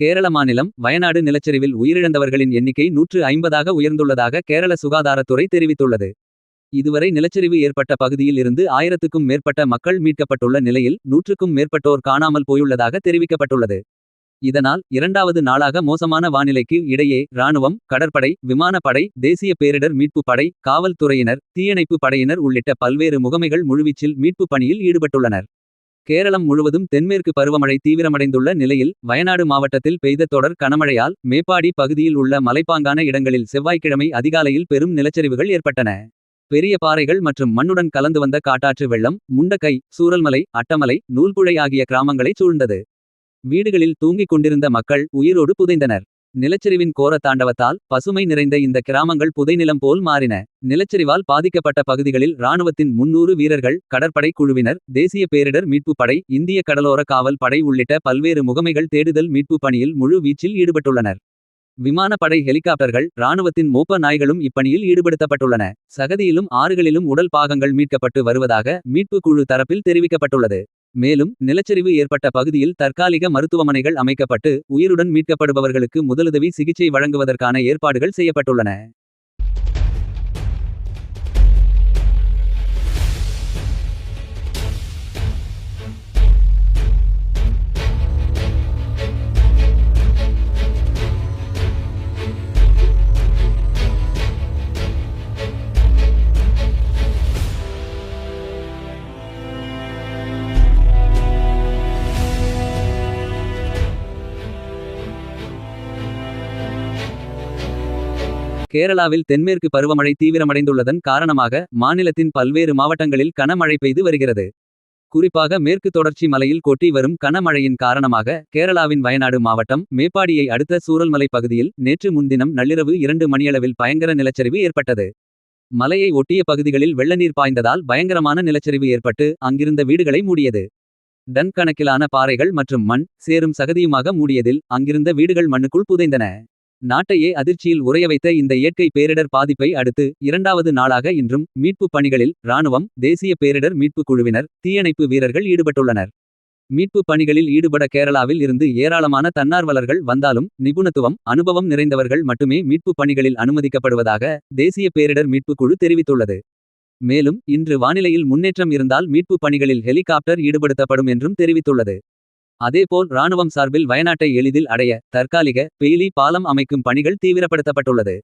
கேரள மாநிலம் வயநாடு நிலச்சரிவில் உயிரிழந்தவர்களின் எண்ணிக்கை நூற்று ஐம்பதாக உயர்ந்துள்ளதாக கேரள சுகாதாரத்துறை தெரிவித்துள்ளது. இதுவரை நிலச்சரிவு ஏற்பட்ட பகுதியில் இருந்து ஆயிரத்துக்கும் மேற்பட்ட மக்கள் மீட்கப்பட்டுள்ள நிலையில் நூற்றுக்கும் மேற்பட்டோர் காணாமல் போயுள்ளதாக தெரிவிக்கப்பட்டுள்ளது. இதனால் இரண்டாவது நாளாக மோசமான வானிலைக்கு இடையே இராணுவம் கடற்படை விமானப்படை தேசிய பேரிடர் மீட்பு படை காவல்துறையினர் தீயணைப்பு படையினர் உள்ளிட்ட பல்வேறு முகமைகள் முழுவீச்சில் மீட்பு பணியில் ஈடுபட்டுள்ளனர். கேரளம் முழுவதும் தென்மேற்கு பருவமழை தீவிரமடைந்துள்ள நிலையில் வயநாடு மாவட்டத்தில் பெய்த தொடர் கனமழையால் மேப்பாடி பகுதியில் உள்ள மலைப்பாங்கான இடங்களில் செவ்வாய்க்கிழமை அதிகாலையில் பெரும் நிலச்சரிவுகள் ஏற்பட்டன. பெரிய பாறைகள் மற்றும் மண்ணுடன் கலந்து வந்த காட்டாற்று வெள்ளம் முண்டக்கை சூரல்மலை அட்டமலை நூல்புழை ஆகிய கிராமங்களைச் சூழ்ந்தது. வீடுகளில் தூங்கிக் கொண்டிருந்த மக்கள் உயிரோடு புதைந்தனர். நிலச்சரிவின் கோர தாண்டவத்தால் பசுமை நிறைந்த இந்த கிராமங்கள் புதைநிலம் போல் மாறின. நிலச்சரிவால் பாதிக்கப்பட்ட பகுதிகளில் இராணுவத்தின் முன்னூறு வீரர்கள் கடற்படை குழுவினர் தேசிய பேரிடர் மீட்பு படை இந்திய கடலோர காவல் படை உள்ளிட்ட பல்வேறு முகமைகள் தேடுதல் மீட்பு பணியில் முழு வீச்சில் ஈடுபட்டுள்ளனர். விமானப்படை ஹெலிகாப்டர்கள் இராணுவத்தின் மோப்ப நாய்களும் இப்பணியில் ஈடுபடுத்தப்பட்டுள்ளன. சகதியிலும் ஆறுகளிலும் உடல் பாகங்கள் மீட்கப்பட்டு வருவதாக மீட்பு குழு தரப்பில் தெரிவிக்கப்பட்டுள்ளது. மேலும் நிலச்சரிவு ஏற்பட்ட பகுதியில் தற்காலிக மருத்துவமனைகள் அமைக்கப்பட்டு. உயிருடன் மீட்கப்படுபவர்களுக்கு முதலுதவி சிகிச்சை வழங்குவதற்கான ஏற்பாடுகள் செய்யப்பட்டுள்ளன. கேரளாவில் தென்மேற்கு பருவமழை தீவிரமடைந்துள்ளதன் காரணமாக மாநிலத்தின் பல்வேறு மாவட்டங்களில் கனமழை பெய்து வருகிறது. குறிப்பாக மேற்கு தொடர்ச்சி மலையில் கொட்டி வரும் கனமழையின் காரணமாக கேரளாவின் வயநாடு மாவட்டம் மேப்பாடியை அடுத்த சூரல்மலை பகுதியில் நேற்று முன்தினம் நள்ளிரவு இரண்டு மணியளவில் பயங்கர நிலச்சரிவு ஏற்பட்டது. மலையை ஒட்டிய பகுதிகளில் வெள்ளநீர் பாய்ந்ததால் பயங்கரமான நிலச்சரிவு ஏற்பட்டு அங்கிருந்த வீடுகளை மூடியது. டன் கணக்கிலான பாறைகள் மற்றும் மண் சேரும் சகதியுமாக மூடியதில் அங்கிருந்த வீடுகள் மண்ணுக்குள் புதைந்தன. நாட்டையே அதிர்ச்சியில் உறைய வைத்த இந்த இயற்கை பேரிடர் பாதிப்பை அடுத்து இரண்டாவது நாளாக இன்றும் மீட்புப் பணிகளில் இராணுவம் தேசிய பேரிடர் மீட்புக் குழுவினர் தீயணைப்பு வீரர்கள் ஈடுபட்டுள்ளனர். மீட்புப் பணிகளில் ஈடுபட கேரளாவில் இருந்து ஏராளமான தன்னார்வலர்கள் வந்தாலும் நிபுணத்துவம் அனுபவம் நிறைந்தவர்கள் மட்டுமே மீட்புப் பணிகளில் அனுமதிக்கப்படுவதாக தேசிய பேரிடர் மீட்புக் குழு தெரிவித்துள்ளது. மேலும் இன்று வானிலையில் முன்னேற்றம் இருந்தால் மீட்புப் பணிகளில் ஹெலிகாப்டர் ஈடுபடுத்தப்படும் என்றும் தெரிவித்துள்ளது. அதேபோல் இராணுவம் சார்பில் வயநாட்டை எளிதில் அடைய தற்காலிக பெயிலி பாலம் அமைக்கும் பணிகள் தீவிரப்படுத்தப்பட்டுள்ளது.